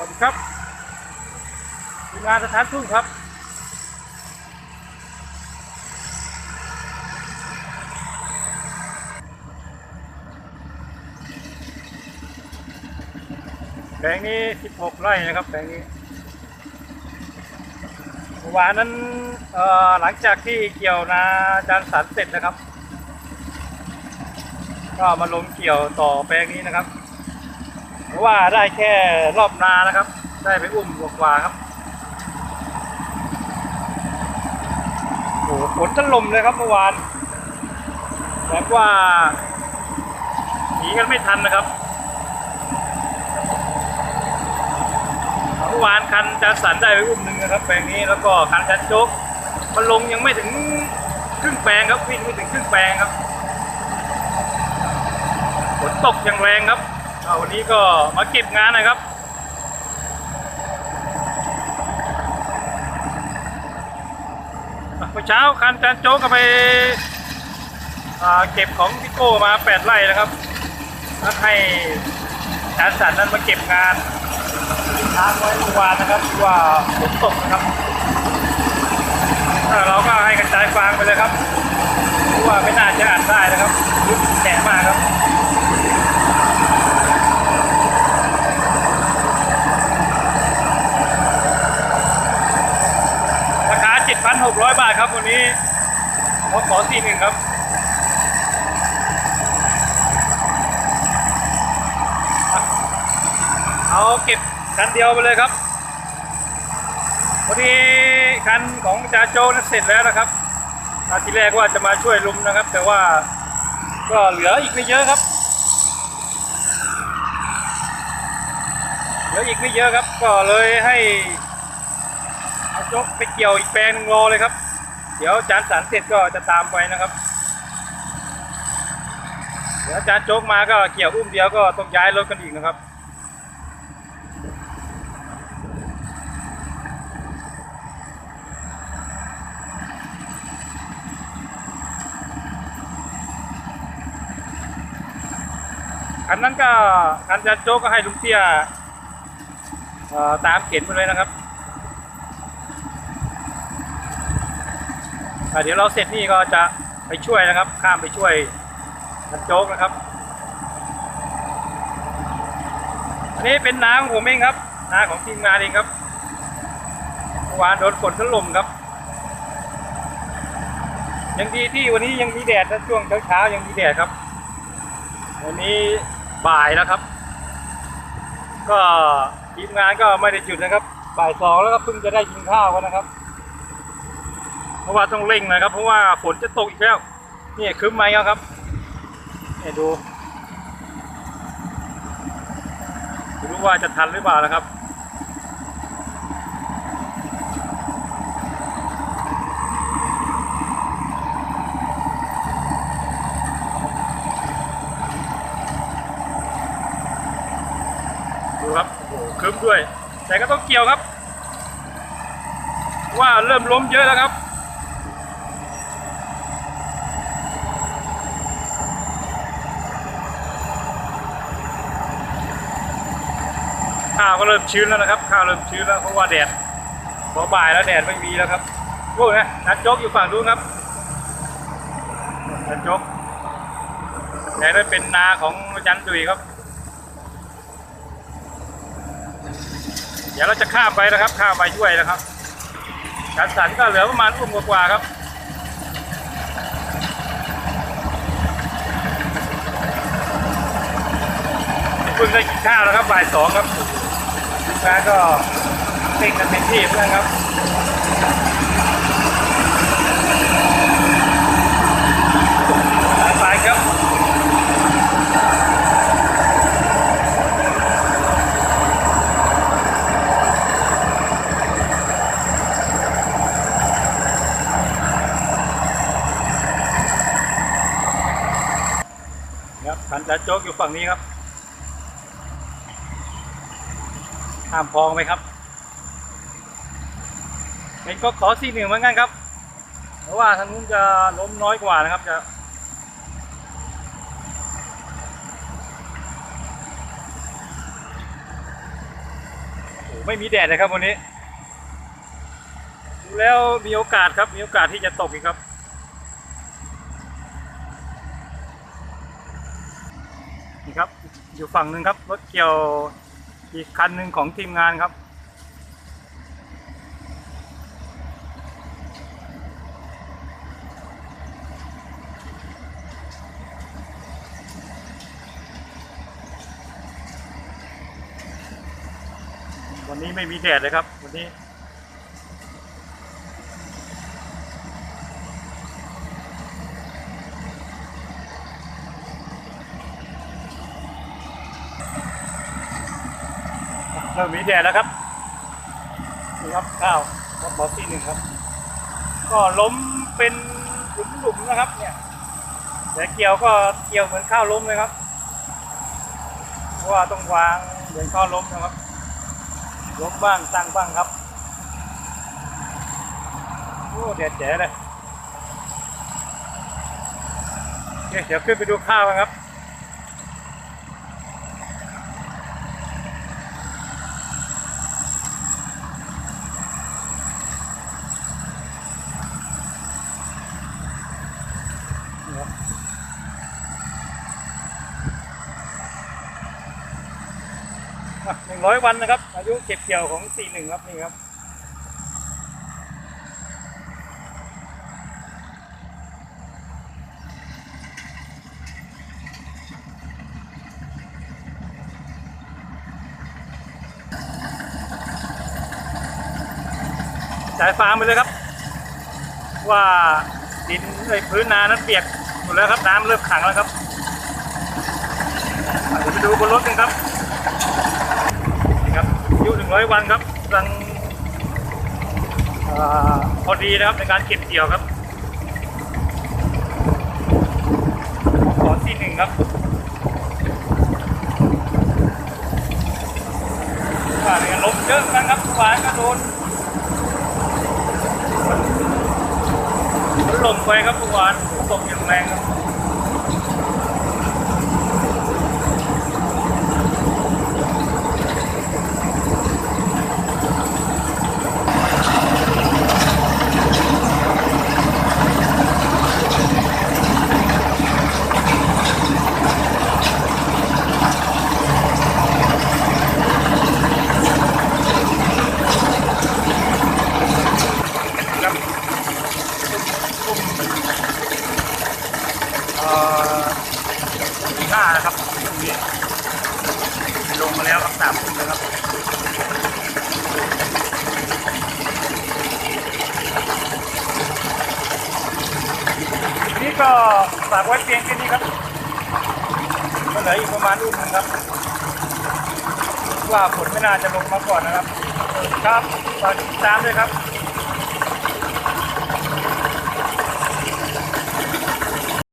สวัสดีครับทีมงานสถานทุ่งครับ แปลงนี้ 16 ไร่นะครับ แปลงนี้เมื่อวานนั้นเอ่อหลังจากที่เกี่ยวนาจานสันเสร็จนะครับ ก็มาลงเกี่ยวต่อแปลงนี้นะครับ เพราะว่าได้แค่รอบนานะครับ ได้ไปอุ้มกว่าครับโอ้ฝนถล่มเลยครับเมื่อวานแบบว่าหนีกันไม่ทันนะครับเมื่อวานคันจานสันได้ไปอุ้มหนึ่งนะครับแปลงนี้แล้วก็คันจานโจ๊กมันลงยังไม่ถึงครึ่งแปลงครับวิ่งไม่ถึงครึ่งแปลงครับฝนตกอย่างแรงครับ วันนี้ก็มาเก็บงานนะครับ เมื่อเช้าคันจานโจ๊กก็ไปเก็บของพี่โก้มาแปดไร่นะครับแล้วให้จานสันนั้นมาเก็บงานค้างไว้เมื่อวานนะครับว่าฝนตกนะครับเราก็ให้กระจายฟางไปเลยครับว่าไม่น่าจะอ่านได้นะครับรุดแฉะมากครับันหกร้อยบาทครับวันนี้พอขอสี่หนึ่งครับเอาเก็บคันเดียวไปเลยครับวันนี้คันของจ่าโจนั้นเสร็จแล้วนะครับอาทีแรกว่าจะมาช่วยลุมนะครับ แต่ว่าก็เหลืออีกไม่เยอะครับ เหลืออีกไม่เยอะครับ ก็เลยให้ เอาโจ๊กไปเกี่ยวอีกแปลงหนึงรอเลยครับ เดี๋ยวจานสันเสร็จก็จะตามไปนะครับ เดี๋ยวจานโจ๊กมาก็เกี่ยวอุ้มเดียวก็ต้องย้ายรถกันอีกนะครับอันนั้นก็อันจานโจ๊กก็ให้ลุงเตี้ยตามเข็นไปเลยนะครับ อะ เดี๋ยวเราเสร็จนี่ก็จะไปช่วยนะครับ ข้ามไปช่วยนันโจ๊กนะครับ อันนี้เป็นน้าของผมเองครับน้าของทีมงานเองครับเมื่อวานโดนฝนถล่มครับ ยังดีที่วันนี้ยังมีแดดนะช่วงเช้าๆยังมีแดดครับ วันนี้บ่ายแล้วครับ ก็ทีมงานก็ไม่ได้หยุดนะครับ บ่ายสองแล้วก็เพิ่งจะได้กินข้าวกันนะครับ ราะว่าต้องเร่งนะครับ เพราะว่าฝนจะตกอีกแล้วนี่คืมไหมครับเนี่ยดูไม่รู้ว่าจะทันหรือเปล่านะครับดูครับโอ้โหคืมด้วย แต่ก็ต้องเกี่ยวครับ ว่าเริ่มล้มเยอะแล้วครับาวก็เริ่มชื้นแล้วนะครับ ข้าวเริ่มชื้นแล้วเพราะว่าแดดพอบ่ายแล้วแดดไม่มีแล้วครับโอ้ยนะนัดโจกอยู่ฝั่งนู้นครับนัดโจกแต่นั่นเป็นนาของจันตุยครับ เดี๋ยวเราจะข้ามไปนะครับ ข้ามไปช่วยนะครับจันสันก็เหลือประมาณอุ้มกว่าๆครับเพิ่งได้กินข้าวแล้วครับบ่ายสองครับ แฟนก็เต้นกันเต็มที่เพื่อนครับไปครับครับพันจ่าโจ๊กอยู่ฝั่งนี้ครับ ข้ามคลองไหมครับเป็นก็ขอสี่หนึ่งเหมือนกันครับ เพราะว่าทางนู้นจะล้มน้อยกว่านะครับจะโอ้ไม่มีแดดเลยครับวันนี้ดูแล้วมีโอกาสครับมีโอกาสที่จะตกอีกครับนี่ครับ อยู่ฝั่งหนึ่งครับรถเกี่ยว อีกคันหนึ่งของทีมงานครับ วันนี้ไม่มีแดดเลยครับ วันนี้ ริ่มมีแดดแล้วครับนี่ครับข้าวครับบอสซี่หนึ่งครับ ก็ล้มเป็นหลุมๆนะครับ เนี่ยแต่เกี่ยวก็เกี่ยวเหมือนข้าวล้มเลยครับเพราะว่าต้องวางเหมือนข้าวล้มนะครับล้มบ้างตั้งบ้างครับโอ้เด็ดเจ๋เลยเคเดี๋ยวขึ้นไปดูข้าวกันครับ ร้อยวันนะครับ อายุเก็บเกี่ยวของสี่หนึ่งครับนี่ครับสายฟางไปเลยครับ ว่าดินไอ้พื้นนานั้นเปียกหมดแล้วครับน้ำเริ่มขังแล้วครับเดี๋ยวไปดูบนรถกันครับนี่ครับ ยุหนึ่งวันครับกำลังอ่าพอดีนะครับในการเก็บเกี่ยวครับขอที่หนึ่งครับว่าเนี่ยลมเยอะนะครับทุกวันก็โดนลมไปครับทุกวันตกอย่างแรงครับ ห้านะครับตรงนี้ลงมาแล้วครับสามคนนะครับทีนี้ก็ฝากไว้เพียงแค่นี้ครับก็เหลืออีกประมาณลูกนึงครับ ว่าฝนไม่น่าจะลงมาก่อนนะครับ ครับฝากติดตามด้วยครับ